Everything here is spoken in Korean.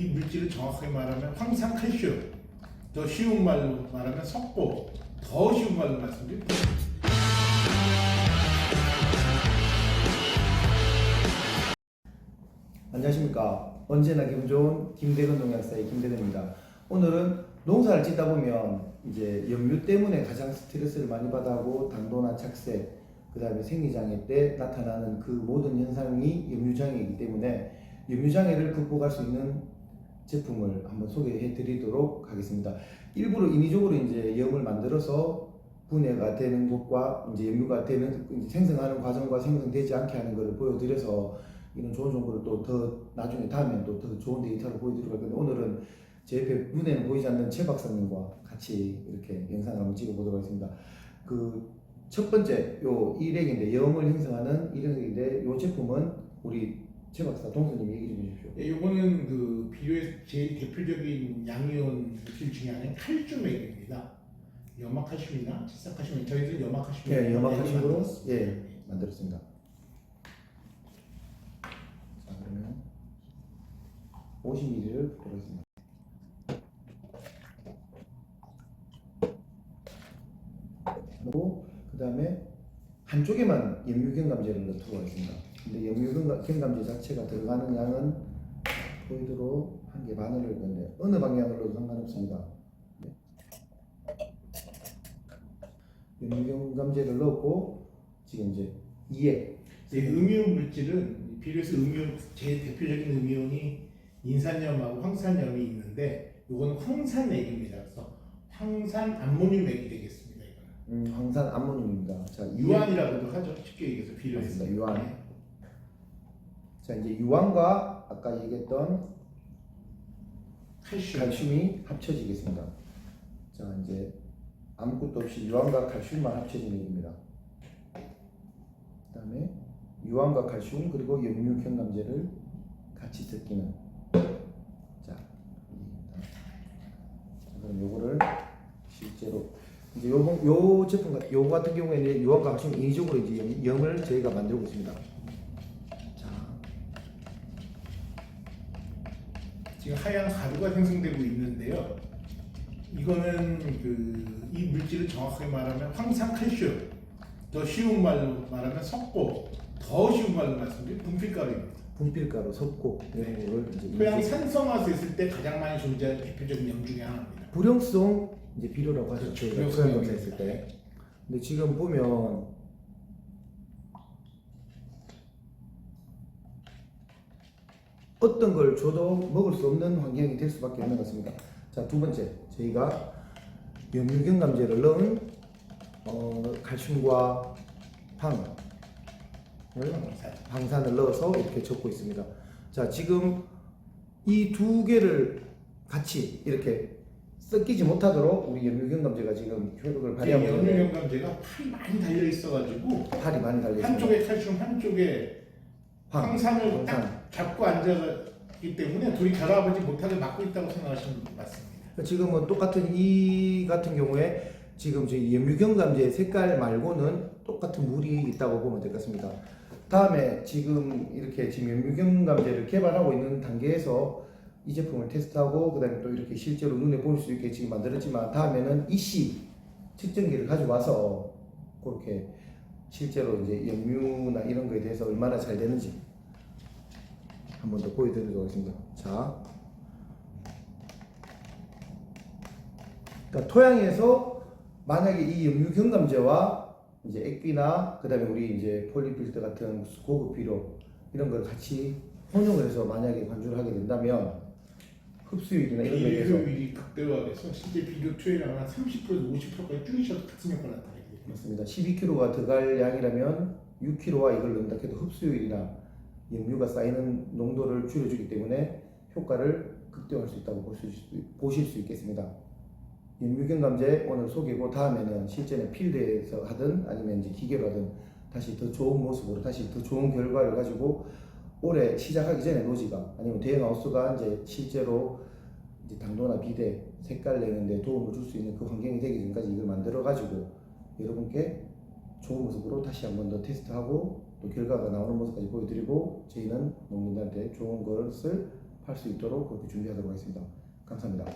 이 물질을 정확하게 말하면 황산 칼슘, 더 쉬운 말로 말하면 석고, 더 쉬운 말로 말씀드리면 안녕하십니까. 언제나 기분 좋은 김대근 농약사의 김대근입니다. 오늘은 농사를 짓다 보면 이제 염류 때문에 가장 스트레스를 많이 받아하고 당도나 착색, 그 다음에 생리장애 때 나타나는 그 모든 현상이 염류장애이기 때문에 염류장애를 극복할 수 있는 제품을 한번 소개해 드리도록 하겠습니다. 일부러 인위적으로 이제 염을 만들어서 분해가 되는 것과 이제 염류가 되는 생성하는 과정과 생성되지 않게 하는 것을 보여드려서 이런 좋은 정보를 또 더 나중에 다음엔 또더 좋은 데이터를 보여드리고 할 건데 오늘은 제 옆에 눈에는 보이지 않는 최 박사님과 같이 이렇게 영상을 한번 찍어보도록 하겠습니다. 그 첫 번째 요 일액인데 염을 형성하는 일액인데 요 제품은 우리 최 박사 동수님 얘기 좀 해주십시오. 예, 요거는 그 비료의 제일 대표적인 양이온 물질 중에 하나인 칼슘액입니다. 염화칼슘이나 질산칼슘, 저희들은 염화칼슘. 예, 염화칼슘으로 예 만들었습니다. 자 그러면 50ml를 부르겠습니다. 그리고 그 다음에 한쪽에만 염유경 감제를 넣도록 하겠습니다. 근데 염유경 감제 자체가 들어가는 양은 보이도록 한개 반을 넣을 건데 어느 방향으로 넣어도 상관없습니다. 네. 염유경 감제를 넣고 지금 이제 2에 이 음이온 물질은 비료에서 음이온 제일 대표적인 음이온이 인산염하고 황산염이 있는데 요거는 황산액입니다. 그래서 황산 암모늄액이 되겠습니다. 음, 황산 암모늄입니다. 자, 유황 유황이라고도 하죠. 쉽게 얘기해서 비료에서 맞습니다. 유황. 자, 이제 유황과 아까 얘기했던 칼슘. 칼슘이 합쳐지겠습니다. 자, 이제 아무것도 없이 유황과 칼슘만 합쳐진 얘기입니다. 그다음에 유황과 칼슘 그리고 염류 경감제를 같이 섞이는 자, 자, 그럼 요거를 실제로 이제 요, 요 제품 같- 요거 같은 경우에는 유황과 칼슘 인위적으로 이제 염, 염을 저희가 만들고 있습니다. 자, 지금 하얀 가루가 생성되고 있는데요. 이거는 그 이 물질을 정확하게 말하면 황산칼슘, 더 쉬운 말로 말하면 석고, 더 쉬운 말로 말씀드리면 분필가루입니다. 분필가루 섞고 이런 거를 이제 토양 인위적- 산성화수 있을 때 가장 많이 존재하는 대표적인 염 중에 하나입니다. 불용성 이제 비료라고 하죠. 그렇죠. 저희가 불용성 토양 검사 염입니다. 했을 때. 근데 지금 보면 어떤 걸 줘도 먹을 수 없는 환경이 될 수밖에 없는 것 같습니다. 자, 두 번째. 저희가 염류경감제를 넣은 어, 칼슘과 황산. 방산을 넣어서 이렇게 적고 있습니다. 자, 지금 이 두 개를 같이 이렇게 섞이지 못하도록 우리 염류경감제가 지금 효력을 발휘하고 있는데 염류염감제가 팔이 많이 달려 있어가지고 팔이 많이 달려 있습니다. 한쪽에 칼슘, 한쪽에 황, 황산을 황산. 딱 잡고 앉아있기 때문에 둘이 결합하지 못하게 막고 있다고 생각하시면 맞습니다. 지금은 똑같은 이 같은 경우에 지금 저희 염류경감제 색깔 말고는 똑같은 물이 있다고 보면 될 것 같습니다. 다음에 지금 이렇게 지금 염류경감제를 개발하고 있는 단계에서 이 제품을 테스트하고 그다음에 또 이렇게 실제로 눈에 보일 수 있게 지금 만들었지만 다음에는 이씨 측정기를 가지고 와서 그렇게 실제로 이제 염류나 이런 거에 대해서 얼마나 잘 되는지 한 번 더 보여드리도록 하겠습니다. 자, 그러니까 토양에서 만약에 이 염류 경감제와 이제 액비나 그다음에 우리 이제 폴리필터 같은 고급 비료 이런 걸 같이 혼용을 해서 만약에 관주를 하게 된다면 흡수율이나 이런 대해서 비료율이 극대화돼서 실제 비료 투여량을 한 30%에서 50%까지 줄이셔도 특성 효과가 나타나게 됩니다. 맞습니다. 12kg가 들어갈 양이라면 6kg와 이걸 넣는다 해도 흡수율이나 염류가 쌓이는 농도를 줄여주기 때문에 효과를 극대화할 수 있다고 보실 수, 보실 수 있겠습니다. 염류경감제 오늘 소개고 다음에는 실제는 필드에서 하든 아니면 이제 기계로 하든 다시 더 좋은 모습으로 다시 더 좋은 결과를 가지고 올해 시작하기 전에 노지가 아니면 대형 하우스가 이제 실제로 이제 당도나 비대 색깔 내는데 도움을 줄 수 있는 그 환경이 되기 전까지 이걸 만들어 가지고 여러분께 좋은 모습으로 다시 한번 더 테스트하고 또 결과가 나오는 모습까지 보여드리고 저희는 농민들한테 좋은 것을 팔 수 있도록 그렇게 준비하도록 하겠습니다. 감사합니다.